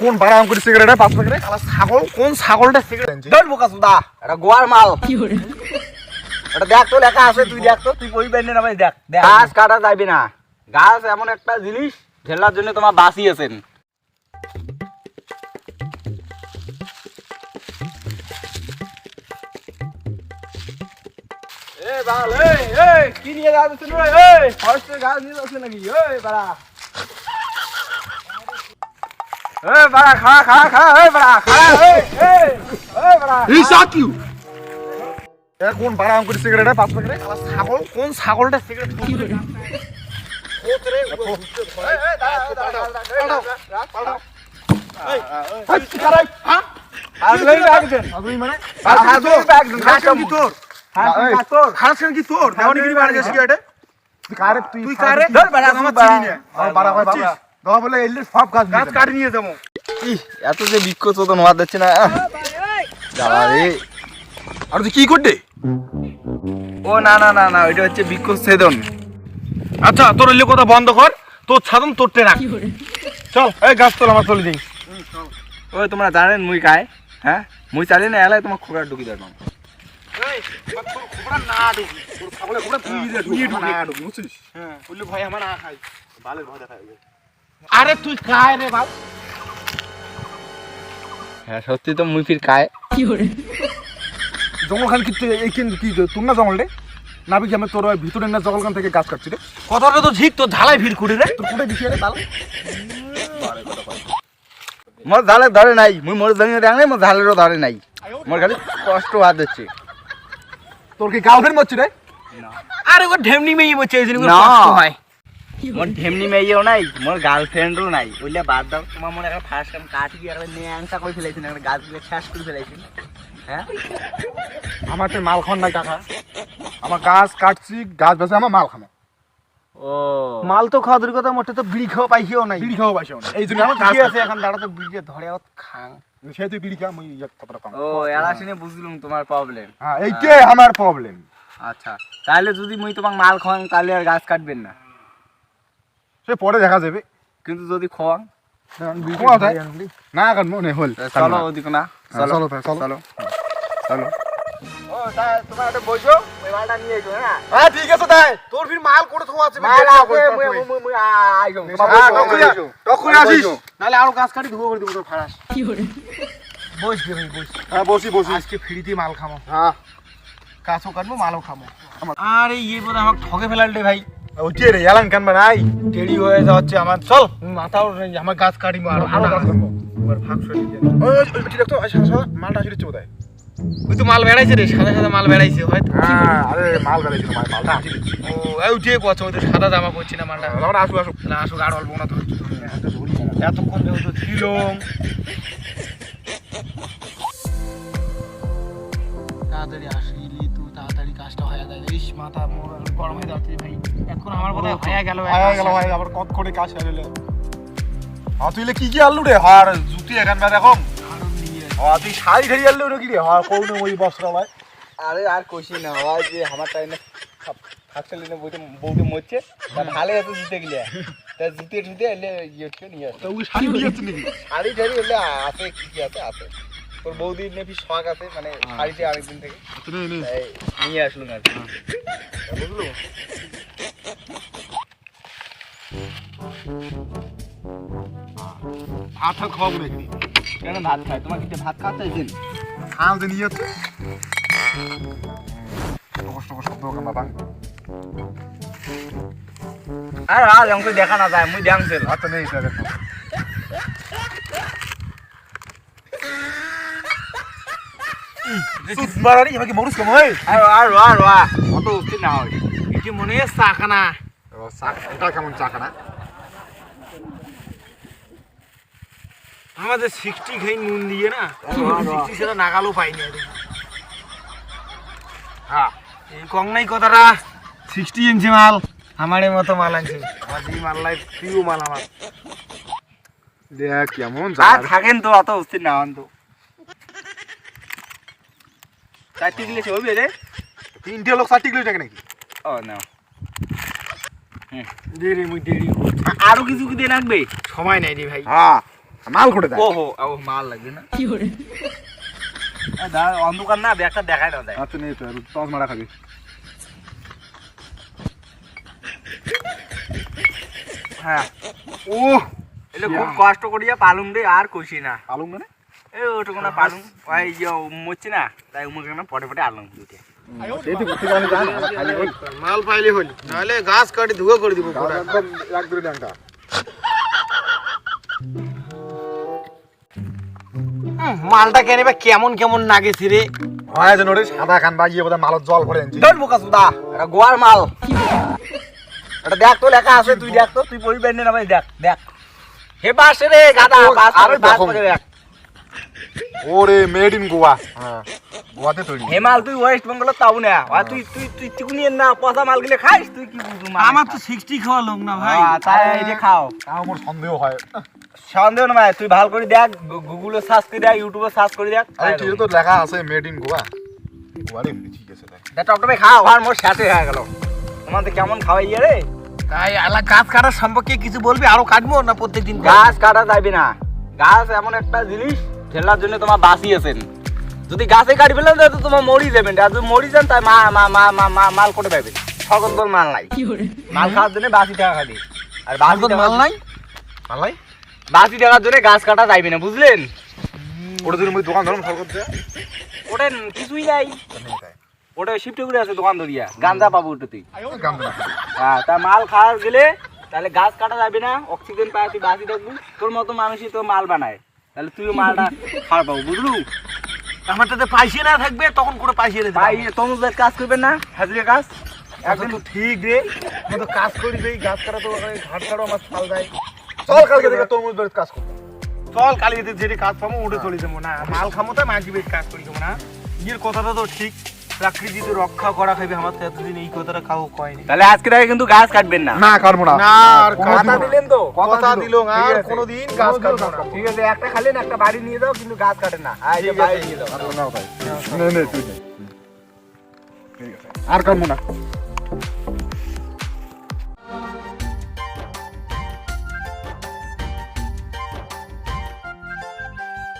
কোন বাড়া আম করে সিগারেট পাঁচ প্যাকেট ছাগল কোন ছাগলটা সিগারেট আনছে বোকা সুদা এটা গোয়ার মাল। এটা দেখ তো লেখা আছে তুই দেখ তো তুই বই বেঁধে না ভাই দেখ দেখ। গাছ কাটা যাবে না। গাছ এমন একটা জিনিস ঢেলার জন্য তোমার বাঁচিয়েছেন এই বাল এই এই কি নিয়ে যাচ্ছিস রে? এই ফরেস্টের গাছ নিয়ে নাকি? এই বাড়া। এই বাড়া খাড়া খাড়া খাড়া এই বাড়া খাড়া এই এই এই বাড়া এই সাক ইউ এ কোন বাড়া আম করে সিগারেট প্যাকেট শালা ছাগল কোন ছাগলটা সিগারেট মানে কি কাজ তোর তুই কারে তুই কারে ধর বাড়া আমার চিনি না আমার বাড়া কয় বলে এলে সব গাছ গাছ কাটি নিয়ে যাব। এত যে বৃক্ষ চোদন হওয়া যাচ্ছে না। আহ, রে। আর তুই কি করতে ও না না না না ওইটা হচ্ছে বৃক্ষ ছেদন। আচ্ছা তোর এলে কথা বন্ধ কর। তোর ছাদন তোরতে রাখ চল এই গাছ তোল আমার চলে যাই। ওই তোমরা জানেন মুই কায় হ্যাঁ? মুই চালি না এলাই তোমার খোকার ঢুকি দেবো আরে তুই কায় রে বাল হ্যাঁ সত্যি তো মুই ফির কায় জঙ্গল খান কি এই কি- কি জঙ্গল রে? আমি তোর ভিতরে না জঙ্গল খান থেকে গাছ কাটছি রে। কথাটা তো ঠিক তো ঢালাই ভিড় করে রে। তোর বিষয় রে মোর ঝালে ধরে নাই মুই মোর জঙ্গলে দেখ নাই মোর ঝালেরও ধরে নাই। মোর খালি কষ্ট হাত দিচ্ছে। তোর কি গাউনের মরছি রে? আরে ও ঢেমনি মেয়ে বলছে এই জন্য না। কষ্ট হয়। মোর ঢেমনি মেয়েও নাই মোর গার্লফ্রেন্ডও নাই। ওইলে বাদ দাও তোমার মনে একটা ফার্স্ট টাইম কাটি দিয়ে একটা নিয়ে আংসা করে ফেলাইছি একটা গাছ দিয়ে শেষ করে ফেলাইছি। হ্যাঁ? আমার তো মাল খান নাই কাকা। আমার গাছ কাটছি গাছ বেঁচে আমার মাল খামো ও। মাল তো খাওয়া দূর কথা মোটে তো বিড়ি খাওয়া পাইছিও নাই। বিড়ি খাওয়া পাইছে না এই জন্য আমার গাছ আছে এখন দাঁড়া তো বিড়ি ধরে আত খাং। সে তুই বিড়ি খা মুই ইয়ে কতটা কম। ও এরা শুনে বুঝলুম তোমার প্রবলেম হ্যাঁ এইটাই আমার প্রবলেম আচ্ছা তাহলে যদি মুই তোমাক মাল খাওয়াং তাহলে আর গাছ কাটবেন না। সে পরে দেখা যাবে। কিন্তু যদি খাওয়াং খোয়া যায়। না কাট মনে হল। চলো ওদিকে না হ্যাঁ, চলো চলো। চলো। চলো। ও তা তোমার একটা বইছো? ওই মালটা নিয়ে এসো হ্যাঁ। হ্যাঁ ঠিক আছে তাই। তোর ফির মাল করে থোয়া আছে মাল আছে হ্যাঁ, আসিস। নালে আরও গাছ কাটি ধুবো করে দিব তোর ফারাস বইস রে ভাই বইস হ্যাঁ বসি বসি। আজকে ফ্রিতে মাল খামো। হ্যাঁ। কাঁচও কাটবো মালও খামো। আরে ইয়ে বোধ আমাকে ঠকে ফেলাল রে ভাই। ওইটাই রে এলান কান বানাই দেরি হয়ে যাচ্ছে আমার। চল নেই, আমার গাছ কাটিবো আরও আরও গাছ কাটবো। এবার ভাগ সরে দিয়ে ওই ওই ঠিক তো সাদা সাদা মালটা আসলে চোদায় ওই তো মাল বেড়াইছে রে সাদা সাদা মাল বেড়াইছে হয়তো হ্যাঁ আরে মাল গাড়াইছিল মাল মালটা আসলে ও এই উঠে পছ ওই তো সাদা জামা পরছি না মালটা। আমরা আসু আসু না আসুক আর অল্প না ধর এতক্ষণ যেহেতু ছিলাম তাড়াতাড়ি আসিলি তুই তাড়াতাড়ি কাজটা হয়ে যায়। ইস মাথা মোর গরম হয়ে যাচ্ছে ভাই। এখন আমার কথা হয়ে গেল হয়ে গেল ভাই আবার কত করে কাজ সারিলে হ্যাঁ তুই কি কি আনলু রে? হার জুতি এখান বা দেখো। হ্যাঁ তুই শাড়ি ঠাড়ি আনলু রে কি রে? হ্যাঁ কোন ওই বস্ত্রালয় আরে আর কইছি না ওই যে আমার টাইমে থাকছিল না বইতে বউতে মরছে তা ভালো আছে জুতে গেলে তা জুতে টুতে এলে ইয়ে থেকে নিয়ে আসে তো ওই শাড়ি দিয়ে যাচ্ছে নাকি? শাড়ি টাড়ি এলে আছে কি কি আছে আছে। তোর বৌদির নাকি শখ আছে মানে শাড়িতে অনেকদিন থেকে। নে নে। তাই নিয়ে আসলো না বুঝলো? ভাত খাওয়াবো নাকি? কেন ভাত খায় তোমার কিন্তু ভাত খাওয়াতে খাল দিয়ে নিয়ে যাচ্ছে। কষ্ট কষ্ট ওখানে বাবা আর আর আমাকে দেখা না যায় মুই দেখছিল আচ্ছা নেই স্যার এখন মারানি আমাকে মরুস কেমন হয় আর আর আর আর অত না হয়। এটি মনে চাখানা এটা কেমন চাকা আমাদের সিক্সটি খাই নুন দিয়ে না? সিক্সটি সেটা নাগালও পাইনি হ্যাঁ এই কং নাই কথাটা। সিক্সটি ইঞ্চি মাল আমারই মতো মাল আনছে। আমার মাল লাই প্রিয় মাল আমার। দেখ কেমন আর থাকেন তো অত উচিত না হন তো। চারটি দিলে হবে রে। তিনটে লোক ষাট কিলো টাকা নাকি? ও না। দেরি মুই দেরি। আরও কিছু কি দিয়ে রাখবে সময় নাই রে ভাই। হ্যাঁ। মাল করে দেয়। ও হো ও মাল লাগবে না। এ দাঁড়া, অন্ধকার না ব্যাগটা দেখাই না যায় আচ্ছা নে তো টস মারা খাবি। হ্যাঁ। ও এটা খুব কষ্ট করিয়া পালুম রে আর কইছি না। আলু মানে? এই ওটুকু না পালুম ওই ইয়ে মরছি না তাই উমুকে না পটে পটে আলুম দুটে মাল পাইলে হল নাহলে গাছ কাটি ধুয়ে করে দিব একদম এক দুই ডাংটা মালটা কেন বা কেমন কেমন লাগেছে রে। হয় যেন রে সাদা খান বাজিয়ে বোধহয় মালত জল ভরে আনছি তোর বোকা সুদা এটা গোয়ার মাল। এটা দেখ তো লেখা আছে তুই দেখ তো তুই পড়ি বেন্ডে না ভাই দেখ দেখ। হে বাস রে গাদা বাস আরে বাস করে দেখ। ওরে মেড ইন গোয়া। হ্যাঁ। গোয়াতে তৈরি। হে মাল তুই ওয়েস্ট বেঙ্গল তাও না। আর তুই তুই তুই চিকুনি না পচা মাল গিলে খাইস? তুই কি বুঝু মাল? আমার তো সিক্সটি খাওয়া লোক না ভাই। তাই এই যে খাও। তাও আমার সন্দেহ হয়। সন্দেহ না ভাই তুই ভালো করে দেখ গুগলে সার্চ করে দেখ ইউটিউবে সার্চ করে দেখ আরে ঠিক তো লেখা আছে মেড ইন গোয়া গোয়া রে ঠিক আছে দেখ। টপটপে খাও আর মোর সাথে হয়ে গেল। তোমাদের কেমন খাওয়াই রে? তাই আলা গাছ কাটার সম্পর্কে কিছু বলবি আরও কাটবো না প্রত্যেকদিন গাছ কাটা যাবে না। গাছ এমন একটা জিনিস ঠেলার জন্য তোমার বাঁচি আছেন। যদি গাছে কাটি ফেলেন তাহলে তো তোমার মরি যাবেন। আর যদি মরি যান তাই মা মা মা মা মা মাল করে পাবেন সকল মাল নাই। মাল খাওয়ার জন্য বাসি টাকা খাবি আর বাসি মাল নাই? মালাই বাসি টাকার জন্য গাছ কাটা যাইবে না বুঝলেন? ওটা যদি মুই দোকান ধরুন ওটা কিছুই নাই। ওটা শিফটে করে আছে দোকান ধরিয়া। গাঞ্জা পাবো ওটা তুই হ্যাঁ তা মাল খাওয়ার গেলে তাহলে গাছ কাটা যাবে না অক্সিজেন পায় তুই বাসি থাকবি তোর মতো মানুষই তো মাল বানায়। তাহলে তুইও মালটা খাওয়ার পাবো বুঝলু? আমারটাতে পাইসে না থাকবে তখন করে পাইসে রে ভাই কাজ করবেন না? হাজিরে কাজ? একদম তো ঠিক রে। আমি তো কাজ করি দেই গাছ কাটা তো ঘাট কাটো আমার দেয়। চল কালকে থেকে তরমুজ বাড়িতে কাজ করব। চল কালকে যেটি কাজ পাবো উঠে চলে যাব না। মাল খামো তাই মাঝি বেশ কাজ করি যাব না ইয়ের কথাটা তো ঠিক প্রাকৃতিক রক্ষা করা খাইবে আমার তো এতদিন এই কথাটা কাউ কয়নি। তাহলে আজকে থেকে কিন্তু গাছ কাটবেন না। না কাটবো না। না আর কথা দিলেন তো। কথা দিল আর কোনোদিন গাছ কাটবো না। ঠিক আছে একটা খালি একটা বাড়ি নিয়ে যাও কিন্তু গাছ কাটে না। আর এই যে বাড়ি নিয়ে যাও। আর নাও তাই নে নে তুই নে। ঠিক আছে। আর কাটবো না।